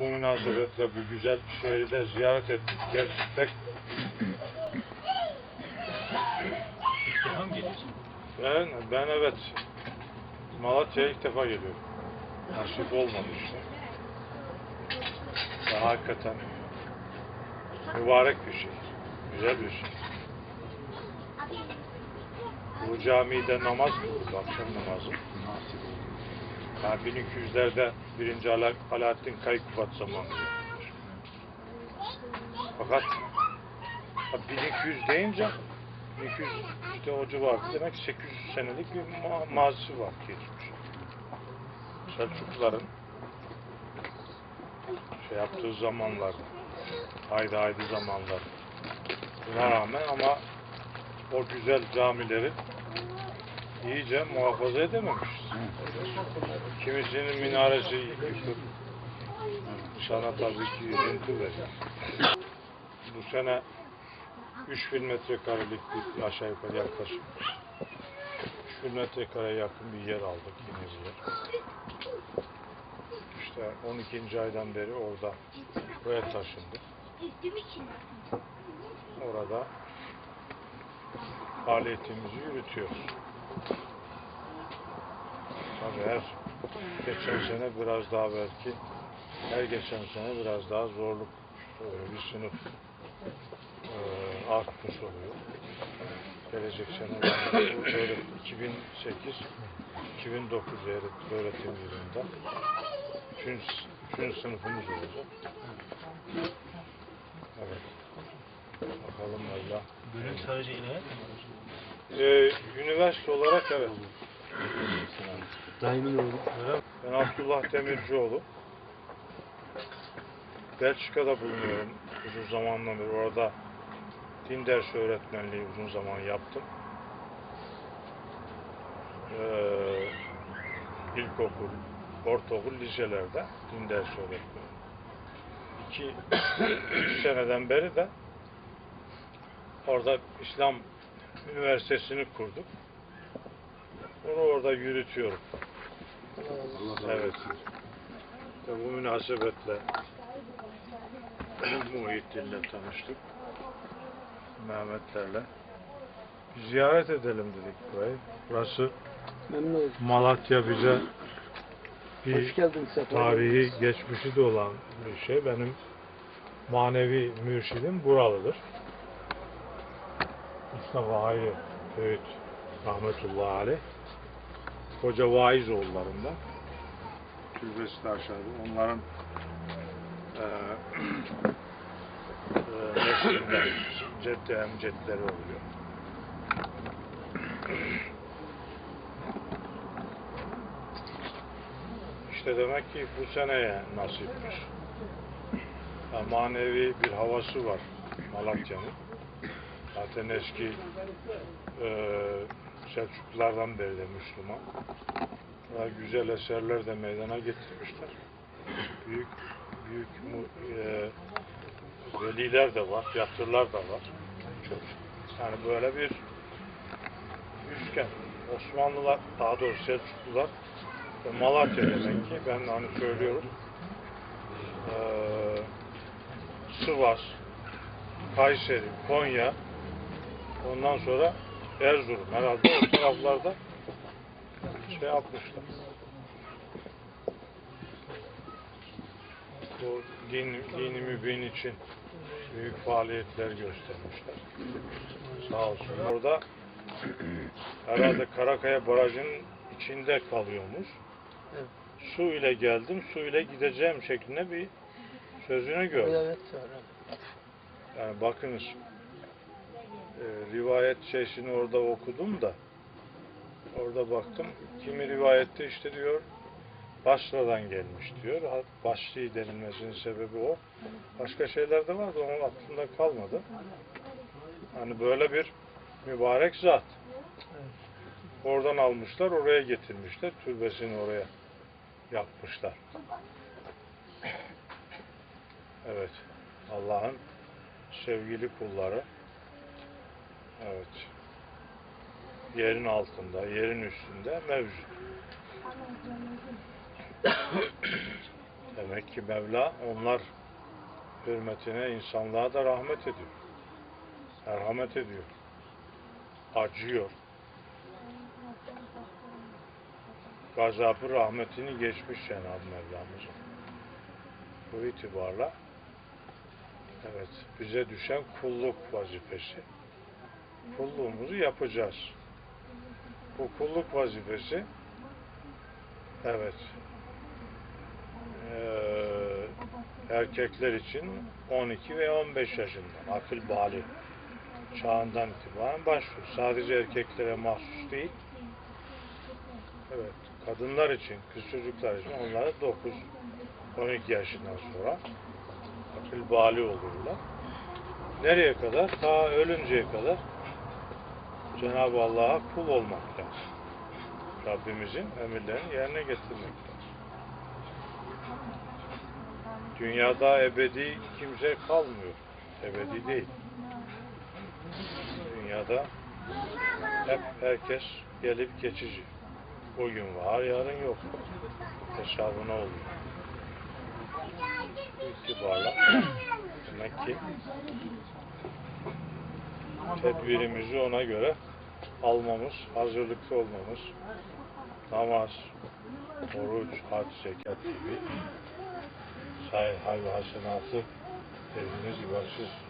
bu münasebetle bu güzel şehri de ziyaret ettik. Gerçekten mı geliyorsun? ben, ben evet Malatya'ya ilk defa geliyorum. Nasip olmadı işte. Daha hakikaten mübarek bir şey. Güzel bir şey. Bu camide namaz kıldık, akşam namazı. Ha, 1200'lerde 1. Ala, Alaaddin Kaykubat zamanı. Fakat ha, 1200 deyince 1200 işte o civarı demek ki 800 senelik bir ma- mazisi var geçmiş. Selçukluların şey yaptığı zamanlar, haydi haydi zamanlar. Buna rağmen ama o güzel camileri iyice muhafaza edememişiz. Kimisinin minaresi yıkık. Sana tabii ki üzüntü verir. Bu sene 3000 metrekarelik bir aşağı yukarı yaklaşık 3000 metrekareye yakın bir yer aldık yine bir yer. İşte 12. aydan beri orada buraya taşındık. Orada faaliyetimizi yürütüyoruz. Tabii her geçen sene biraz daha belki her geçen sene biraz daha zorluk e, bir sınıf e, artmış oluyor. Gelecek sene böyle 2008 2009 öğret- öğretim yılında üçüncü, üçüncü sınıfımız olacak. Evet. Bakalım Allah. Bölüm sadece ilahiyat mı? Ee, üniversite olarak evet. Daimin oğlu. Ben Abdullah Demircioğlu. Belçika'da bulunuyorum uzun zamandan beri. Orada din dersi öğretmenliği uzun zaman yaptım. Ee, ilkokul, ortaokul, liselerde din dersi öğretmeni. İki, üç seneden beri de orada İslam Üniversitesi'ni kurduk. Onu orada yürütüyorum. Evet. İşte bu münasebetle Muhittin'le tanıştık. Mehmetlerle. Ziyaret edelim dedik burayı. Burası Memnun. Malatya bize bir Hoş geldin Sefa. tarihi geçmişi de olan bir şey. Benim manevi mürşidim buralıdır. Mustafa Hayri Öğüt rahmetullahi aleyh. Koca vaiz oğullarından. Türbesi de aşağıda. Onların eee eee neslinden ceddi emcetleri oluyor. İşte demek ki bu seneye nasipmiş. Manevi bir havası var Malatya'nın. Zaten eski eee Selçuklulardan beri de Müslüman. Ve güzel eserler de meydana getirmişler. Büyük büyük eee, veliler de var, yatırlar da var. Çok. Yani böyle bir üçgen. Osmanlılar, daha doğrusu Selçuklular ve Malatya demek ki ben de hani söylüyorum. Eee Sivas, Kayseri, Konya, ondan sonra Erzurum herhalde o taraflarda şey yapmışlar. Bu din, dini mübin için büyük faaliyetler göstermişler. Sağ olsun. Orada herhalde Karakaya Barajı'nın içinde kalıyormuş. Evet. Su ile geldim, su ile gideceğim şeklinde bir sözünü gördüm. Evet, evet. Yani bakınız e, rivayet şeysini orada okudum da orada baktım kimi rivayette işte diyor Basra'dan gelmiş diyor. Basri denilmesinin sebebi o. Başka şeyler de vardı onun aklımda kalmadı. Hani böyle bir mübarek zat. Oradan almışlar, oraya getirmişler. Türbesini oraya yapmışlar. Evet. Allah'ın sevgili kulları. Evet. Yerin altında, yerin üstünde mevcut. Demek ki Mevla onlar hürmetine insanlığa da rahmet ediyor. Merhamet ediyor. Acıyor. Gazabı rahmetini geçmiş Cenab-ı Mevlamızın. Bu itibarla evet bize düşen kulluk vazifesi. Kulluğumuzu yapacağız. Bu kulluk vazifesi evet eee, erkekler için 12 ve 15 yaşından akıl bali çağından itibaren başlıyor. Sadece erkeklere mahsus değil. Evet, kadınlar için, kız çocuklar için onlara 9 12 yaşından sonra akıl bali olurlar. Nereye kadar? Ta ölünceye kadar Cenab-ı Allah'a kul olmak lazım. Rabbimizin emirlerini yerine getirmek. Dünyada ebedi kimse kalmıyor. Ebedi değil. Dünyada hep herkes gelip geçici. Bugün var, yarın yok. Hesabına oluyor. İtibarla demek ki tedbirimizi ona göre almamız, hazırlıklı olmamız, namaz, oruç, hac, zekat gibi. Ve hasenatı dediğiniz gibi siz